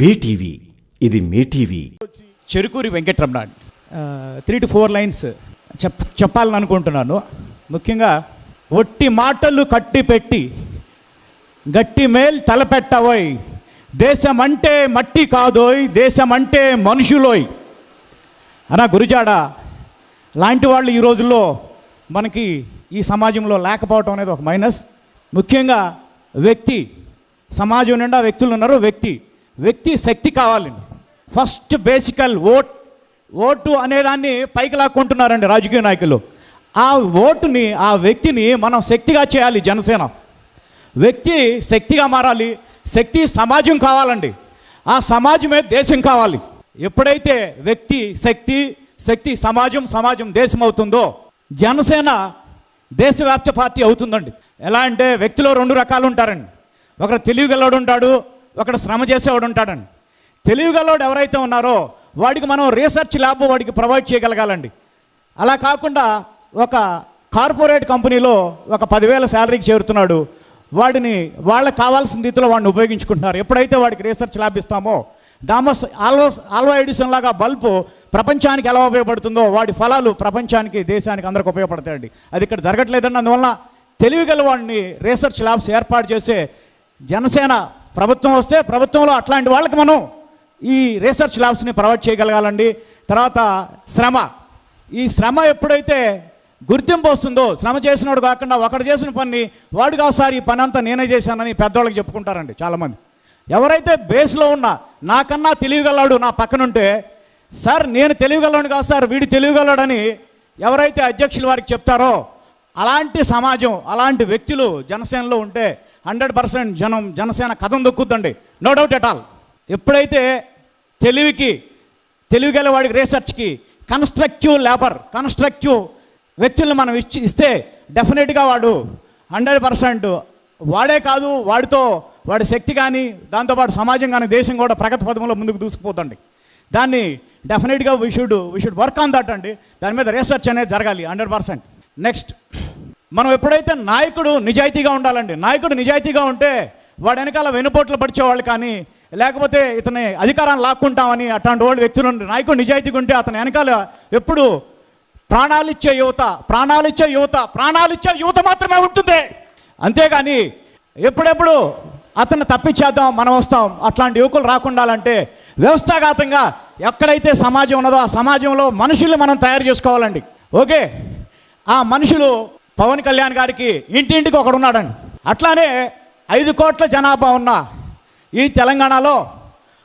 BTV ఇది మీ TV. Cherukuri Venkataramana three to four lines చెప్ చెప్పాలని అనుకుంటున్నాను. ముఖ్యంగా ఒట్టి మాటలు కట్టి పెట్టి గట్టి మేల్ తలపెట్టవోయ్ దేశం అంటే మట్టి కాదోయ్ దేశం అంటే మనుషులోయ్. అనా గురిజాడ లాంటి వాళ్ళు ఈ రోజుల్లో మనకి ఈ సమాజంలో లేకపోవటం అనేది ఒక మైనస్. ముఖ్యంగా వ్యక్తి సమాజం నిండా వ్యక్తులు ఉన్నారు వ్యక్తి. వ్యక్తి శక్తి కావాలండి ఫస్ట్ బేసికల్ ఓట్ ఓటు అనేదాన్ని పైకి లాక్కుంటున్నారండి రాజకీయ నాయకులు. ఆ ఓటుని ఆ వ్యక్తిని మనం శక్తిగా చేయాలి జనసేన. వ్యక్తి శక్తిగా మారాలి శక్తి సమాజం కావాలండి. ఆ సమాజమే దేశం కావాలి. ఎప్పుడైతే వ్యక్తి శక్తి శక్తి సమాజం సమాజం దేశం అవుతుందో జనసేన దేశవ్యాప్త పార్టీ అవుతుందండి. ఎలా అంటే వ్యక్తిలో రెండు రకాలు ఉంటారండి. ఒకరు తెలివిగలడు ఉంటాడు ఒకడు శ్రమ చేసేవాడు ఉంటాడండి. తెలివిగలవాడు ఎవరైతే ఉన్నారో వాడికి మనం రీసెర్చ్ ల్యాబ్ వాడికి ప్రొవైడ్ చేయగలగాలండి. అలా కాకుండా ఒక కార్పొరేట్ కంపెనీలో ఒక పదివేల శాలరీకి చేరుతున్నాడు. వాడిని వాళ్ళకి కావాల్సిన రీతిలో వాడిని ఉపయోగించుకుంటున్నారు. ఎప్పుడైతే వాడికి రీసెర్చ్ ల్యాబ్ ఇస్తామో డామస్ ఆల్వో ఆల్వా ఎడిషన్ లాగా బల్బు ప్రపంచానికి ఎలా ఉపయోగపడుతుందో వాడి ఫలాలు ప్రపంచానికి దేశానికి అందరికి ఉపయోగపడతాయండి. అది ఇక్కడ జరగట్లేదండి. అందువల్ల తెలివిగల వాడిని రీసెర్చ్ ల్యాబ్స్ ఏర్పాటు చేసే జనసేన ప్రభుత్వం వస్తే ప్రభుత్వంలో అట్లాంటి వాళ్ళకి మనం ఈ రీసెర్చ్ ల్యాబ్స్ని ప్రొవైడ్ చేయగలగాలండి. తర్వాత శ్రమ. ఈ శ్రమ ఎప్పుడైతే గుర్తింపు వస్తుందో శ్రమ చేసినోడు కాకుండా ఒకడు చేసిన పని వాడికి ఒకసారి ఈ పని అంతా నేనే చేశానని పెద్దవాళ్ళకి చెప్పుకుంటారండి చాలామంది. ఎవరైతే బేస్లో ఉన్నా నాకన్నా తెలియగలడు నా పక్కనుంటే సార్ నేను తెలియగలను కాదు సార్ వీడు తెలియగలడని ఎవరైతే అధ్యక్షులు వారికి చెప్తారో అలాంటి సమాజం అలాంటి వ్యక్తులు జనసేనలో ఉంటే హండ్రెడ్ పర్సెంట్ జనం జనసేన కథం దొక్కుద్దండి. నో డౌట్ ఎట్ ఆల్ ఎప్పుడైతే తెలివికి తెలివిగల వాడికి రీసెర్చ్కి కన్స్ట్రక్టివ్ లేబర్ కన్స్ట్రక్టివ్ వ్యక్తులను మనం ఇచ్చి ఇస్తే డెఫినెట్గా వాడు హండ్రెడ్ పర్సెంట్ వాడే కాదు వాడితో వాడి శక్తి కానీ దాంతోపాటు సమాజం కానీ దేశం కూడా ప్రగతి పదంలో ముందుకు దూసుకుపోతుంది దాన్ని డెఫినెట్గా we should we should work on that అండి. దాని మీద రీసెర్చ్ అనేది జరగాలి హండ్రెడ్ పర్సెంట్. నెక్స్ట్ మనం ఎప్పుడైతే నాయకుడు నిజాయితీగా ఉండాలండి నాయకుడు నిజాయితీగా ఉంటే వాడు వెనకాల వెనుపోట్లు పడిచేవాళ్ళు కానీ లేకపోతే ఇతని అధికారాన్ని లాక్కుంటామని అట్లాంటి వాళ్ళు వ్యక్తులు నాయకుడు నిజాయితీగా ఉంటే అతని వెనకాల ఎప్పుడు ప్రాణాలిచ్చే యువత ప్రాణాలిచ్చే యువత ప్రాణాలిచ్చే యువత మాత్రమే ఉంటుంది. అంతేగాని ఎప్పుడెప్పుడు అతను తప్పించేద్దాం మనం వస్తాం అట్లాంటి యువకులు రాకుండాలంటే వ్యవస్థాఘాతంగా ఎక్కడైతే సమాజం ఉన్నదో ఆ సమాజంలో మనుషుల్ని మనం తయారు చేసుకోవాలండి. ఓకే? ఆ మనుషులు పవన్ కళ్యాణ్ గారికి ఇంటింటికి ఒకడు ఉన్నాడండి. అట్లానే ఐదు కోట్ల జనాభా ఉన్న ఈ తెలంగాణలో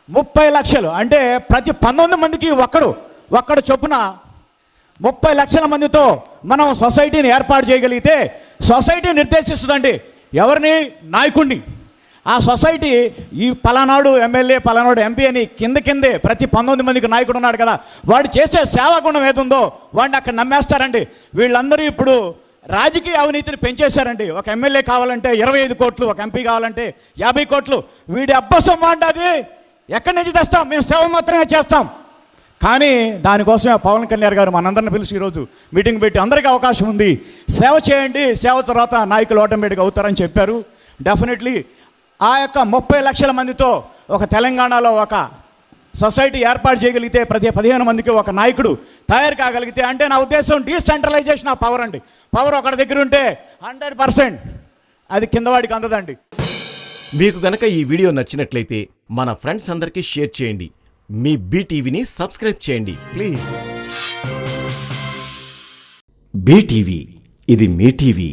ముప్పై లక్షలు అంటే ప్రతి పంతొమ్మిది మందికి ఒక్కడు ఒక్కడు చొప్పున ముప్పై లక్షల మందితో మనం సొసైటీని ఏర్పాటు చేయగలిగితే సొసైటీ నిర్దేశిస్తుందండి. ఎవరిని? నాయకుడిని ఆ సొసైటీ ఈ పలానాడు ఎమ్మెల్యే పలానాడు ఎంపీ అని కింద కిందే ప్రతి పంతొమ్మిది మందికి నాయకుడు ఉన్నాడు కదా. వాడు చేసే సేవా గుణం ఏదుందో వాడిని అక్కడ నమ్మేస్తారండి. వీళ్ళందరూ ఇప్పుడు రాజకీయ అవినీతిని పెంచేశారండి. ఒక ఎమ్మెల్యే కావాలంటే ఇరవై ఐదు కోట్లు ఒక ఎంపీ కావాలంటే యాభై కోట్లు. వీడి అబ్బసం అది. ఎక్కడి నుంచి తెస్తాం? మేము సేవ మాత్రమే చేస్తాం. కానీ దానికోసమే పవన్ కళ్యాణ్ గారు మనందరిని పిలిచి ఈరోజు మీటింగ్ పెట్టి అందరికీ అవకాశం ఉంది. సేవ చేయండి సేవ తర్వాత నాయకులు ఆటోమేటిక్ అవుతారని చెప్పారు. డెఫినెట్లీ ఆ యొక్క ముప్పై లక్షల మందితో ఒక తెలంగాణలో ఒక సొసైటీ ఏర్పాటు చేయగలిగితే ప్రతి పదిహేను మందికి ఒక నాయకుడు తయారు కాగలిగితే అంటే నా ఉద్దేశం డీసెంట్రలైజేషన్ ఆ పవర్ అండి. పవర్ ఒకటి దగ్గర ఉంటే హండ్రెడ్ పర్సెంట్ అది కిందవాడికి అందదండి. మీకు గనక ఈ వీడియో నచ్చినట్లయితే మన ఫ్రెండ్స్ అందరికీ షేర్ చేయండి. మీ బీటీవీని సబ్స్క్రైబ్ చేయండి ప్లీజ్. బీటీవీ ఇది మీ టీవీ